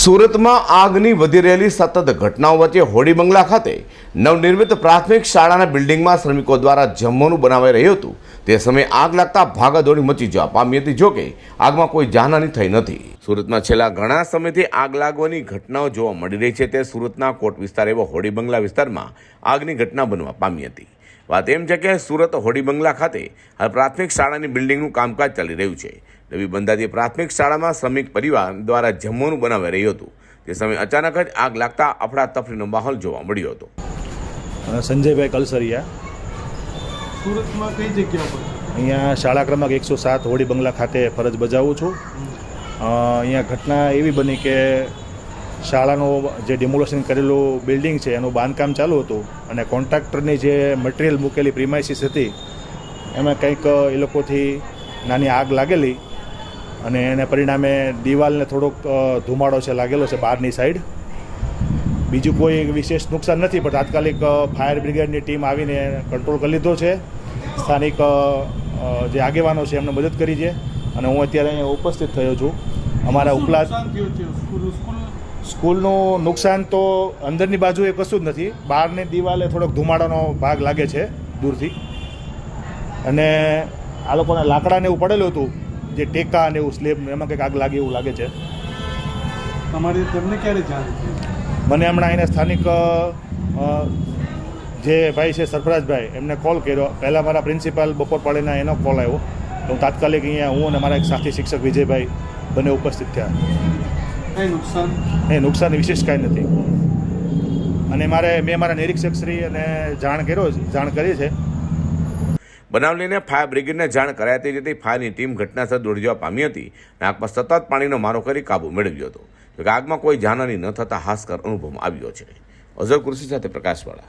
સુરતમાં આગની વધી રહેલી સતત ઘટનાઓ વચ્ચે હોડી બંગલા ખાતે નવનિર્મિત પ્રાથમિક શાળાના બિલ્ડિંગમાં શ્રમિકો દ્વારા જમવાનું બનાવાઈ રહ્યું હતું. તે સમયે આગ લાગતા ભાગાદોડી મચી જવા પામી હતી જોકે આગમાં કોઈ જાનહાની થઈ નથી. સુરતમાં છેલ્લા ઘણા સમયથી આગ લાગવાની ઘટનાઓ જોવા મળી રહી છે. તે સુરતના કોટ વિસ્તાર એવા હોડી બંગલા વિસ્તારમાં આગની ઘટના બનવા પામી હતી. વાત એમ છે કે સુરત હોડી બંગલા ખાતે હાલ પ્રાથમિક શાળાની બિલ્ડિંગનું કામકાજ ચાલી રહ્યું છે. નવી બંધાતી પ્રાથમિક શાળામાં શ્રમિક પરિવાર દ્વારા જમવાનું બનાવી રહ્યું હતું. તે સમયે અચાનક જ આગ લાગતા અફડાતફડીનો માહોલ જોવા મળ્યો હતો. સંજયભાઈ કલસરિયા. સુરતમાં કઈ જગ્યા પર? અહીંયા શાળા ક્રમાંક એકસો સાત હોડી બંગલા ખાતે ફરજ બજાવું છું. અહીંયા ઘટના એવી બની કે શાળાનું જે ડિમોલેશન કરેલું બિલ્ડિંગ છે, એનું બાંધકામ ચાલુ હતું અને કોન્ટ્રાક્ટરની જે મટીરિયલ મૂકેલી પ્રિમાઇસીસ હતી, એમાં કંઈક એ લોકોથી નાની આગ લાગેલી અને એને પરિણામે દિવાલને થોડોક ધુમાડો છે લાગેલો છે બહારની સાઈડ બીજું કોઈ વિશેષ નુકસાન નથી, પણ તાત્કાલિક ફાયર બ્રિગેડની ટીમ આવીને કંટ્રોલ કરી લીધો છે. સ્થાનિક જે આગેવાનો છે, એમને મદદ કરી છે અને હું અત્યારે અહીંયા ઉપસ્થિત થયો છું. અમારા ઉપલા સ્કૂલનું નુકસાન તો અંદરની બાજુએ કશું જ નથી. બહારની દિવાલે થોડોક ધુમાડાનો ભાગ લાગે છે દૂરથી. અને આ લોકોને લાકડાને એવું પડેલું હતું જે ટેકા અને એવું સ્લેબ એમાં કંઈક આગ લાગે એવું લાગે છે. તમારી તમને ક્યારે જાણ મને હમણાં અહીંના સ્થાનિક જે ભાઈ છે સરફરાજભાઈ એમને કોલ કર્યો. પહેલાં મારા પ્રિન્સિપાલ બપોર પડેના એનો કોલ આવ્યો. તો હું તાત્કાલિક અહીંયા હું અને મારા એક સાથી શિક્ષક વિજયભાઈ બંને ઉપસ્થિત થયા. એ નુકસાન. વિશેષ કાંઈ નથી. અને મારે મેં મારા નિરીક્ષક શ્રી અને જાણ કર્યો છે જાણ કરી છે. બનાવ લઈને ફાયર બ્રિગેડને જાણ કરાતી જતી ફાયરની ટીમ ઘટનાસ્થળ દોડી જવા પામી હતી. અને આગમાં સતત પાણીનો મારો કરી કાબુ મેળવ્યો હતો. જોકે આગમાં કોઈ જાનહાની ન થતા હાસ્કર અનુભવમાં આવ્યો છે. અઝર કૃષિ સાથે પ્રકાશવાળા.